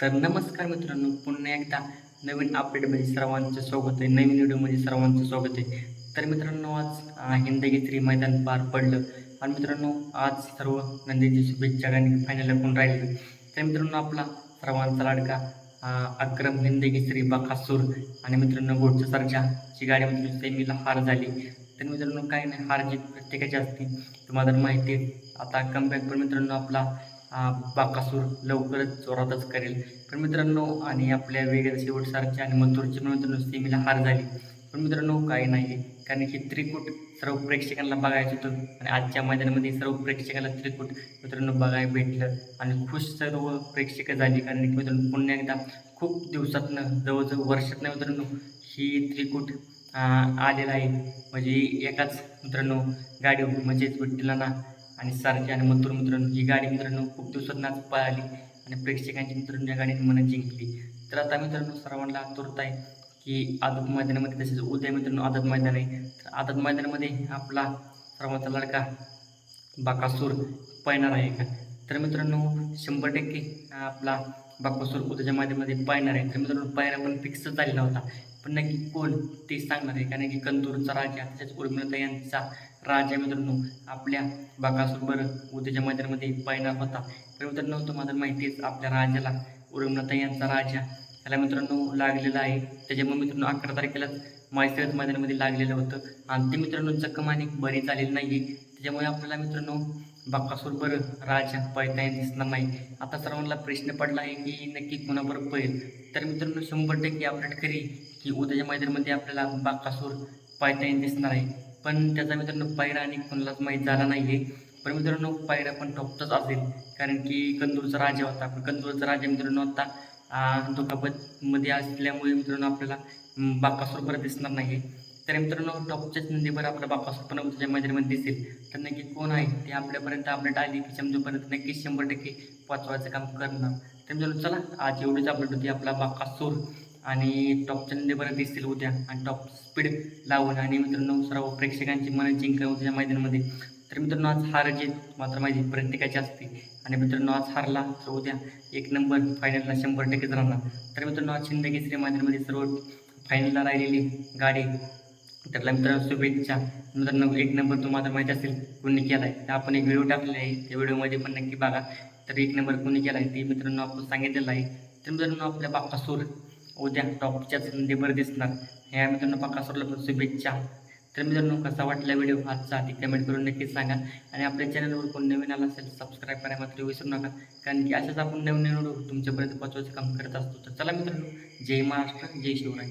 तर नमस्कार मित्रांनो पुन्हा एकदा नवीन अपडेटमध्ये सर्वांचं स्वागत आहे नवीन व्हिडिओमध्ये सर्वांचं स्वागत आहे. तर मित्रांनो आज हिंदगी हिंदकेसरी मैदान पार पडलं. आणि मित्रांनो आज सर्व नंदीची शुभेच्छा गाणी फायनल कोण राहिले? तर मित्रांनो आपला सर्वांचा लाडका अक्रम हिंदकेसरी बकासूर आणि मित्रांनो गोडच्या सरच्याची गाडी मित्रांनो सेमीला हार झाली. तर मित्रांनो काही नाही हार जीत प्रत्येकाची असते. तुम्हाला माहिती आहे आता कमबॅक पण मित्रांनो आपला बाकासूर लवकरच जोरातच करेल. पण मित्रांनो आणि आपल्या वेगळ्या शेवटसारख्या आणि मथुरची पण मित्रांनो सेमीला हार झाली. पण मित्रांनो काही नाही आहे कारण की त्रिकूट सर्व प्रेक्षकांना बघायचं होतं. आणि आजच्या मैदानामध्ये सर्व प्रेक्षकांना त्रिकूट मित्रांनो बघायला भेटलं. आणि खुश सर्व प्रेक्षक झाली. कारण की मित्रांनो पुन्हा एकदा खूप दिवसातनं जवळजवळ वर्षातनं मित्रांनो ही त्रिकूट आलेला आहे. म्हणजे एकाच मित्रांनो गाडी म्हणजेच विठ्ठलांना आणि सारखी आणि मथुर मित्रांनो ही गाडी मित्रांनो खूप दिवसात आज पळाली आणि प्रेक्षकांची मित्रांनो या गाडीने मनं जिंकली. तर आता मित्रांनो सर्वांना आतुरता आहे की आदत मैदानामध्ये तसेच उद्या मित्रांनो आदत मैदान आहे. तर आदत मैदानामध्ये आपला सर्वांचा लडका बाकासूर पळणार आहे का? तर मित्रांनो शंभर टक्के आपला बाकासूर उद्याच्या मैदानामध्ये पायणार आहे. तर मित्रांनो पायरा पण फिक्सच झालेला होता. पण नक्की कोण ते सांगणार आहे? कारण की कंदूरचा राजा तसेच उर्मिलता यांचा राजा मित्रांनो. आपल्या बाकासोबर उद्याच्या मैदानामध्ये पायणार होता. तर मित्रांनो तुम्हाला माहितीच आपल्या राजाला उर्मिलता यांचा राजा त्याला मित्रांनो लागलेला आहे. त्याच्यामुळे मित्रांनो अकरा तारखेलाच मायसरच मैदानामध्ये लागलेलं होतं. आणि ते मित्रांनो जखम आणि बरी झालेली नाही त्याच्यामुळे आपल्याला मित्रांनो बाकासूर बरं राजा पळता दिसणार नाही आता सर्वांना प्रश्न पडला आहे की नक्की कोणाबरोबर पळेल? तर मित्रांनो शंभर टक्के अपडेट करी की उद्याच्या मैदानामध्ये आपल्याला बाकासूर पळता दिसणार आहे पण त्याचा मित्रांनो पायरा आणि कोणालाच माहीत झाला नाही आहे पण मित्रांनो पायरा पण टॉपचाच असेल. कारण की कंदूरचा राजा होता. पण कंदूरचा राजा मित्रांनो आता दुखापतमध्ये असल्यामुळे मित्रांनो आपल्याला अं, बरं दिसणार नाही तर मित्रांनो टॉपच्याच नंदीवर आपला बाकासूर पण उद्याच्या मैदानामध्ये दिसेल तर नक्की कोण आहे ते आपल्यापर्यंत अपडेट आली की समजूपर्यंत नक्की शंभर टक्के पोचवायचं काम करणार. तर मित्रांनो चला आज एवढीच अपडेट होती आपला बाकासूर आणि टॉपच्या नंदीपर्यंत दिसतील उद्या आणि टॉप स्पीड लावून. आणि मित्रांनो सर्व प्रेक्षकांची मन जिंकलं उद्या मैदानामध्ये. तर मित्रांनो आज हार जीत मात्र माझी प्रत्येकाची असते. आणि मित्रांनो आज हारला तर उद्या एक नंबर फायनलला शंभर टक्केच राहणार. तर मित्रांनो आज शिंदगी मैदानामध्ये सर्व फायनलला राहिलेली गाडी त्याला मित्रांनो शुभेच्छा. मित्रांनो एक नंबर तुम्हाला माहिती असेल कोणी केला आहे तर आपण एक व्हिडिओ टाकलेला आहे. त्या व्हिडिओमध्ये पण नक्की बघा. तर एक नंबर कोणी केला आहे ते मित्रांनो आपण सांगितलेलं आहे. तर मित्रांनो आपल्या बाकासूर उद्या टॉपच्याच नंदीवर दिसणार. ह्या मित्रांनो बाकासूरला पण शुभेच्छा. तर मित्रांनो कसा वाटला व्हिडिओ आजचा ती कमेंट करून नक्कीच सांगा. आणि आपल्या चॅनलवर कोण नवीन आला असेल सबस्क्राईब करायला मात्र विसरू नका. कारण की अशाच आपण नवीन नवीन व्हिडिओ तुमच्यापर्यंत पोहोचवायचं काम करत असतो. तर चला मित्रांनो जय महाराष्ट्र जय शिवराय.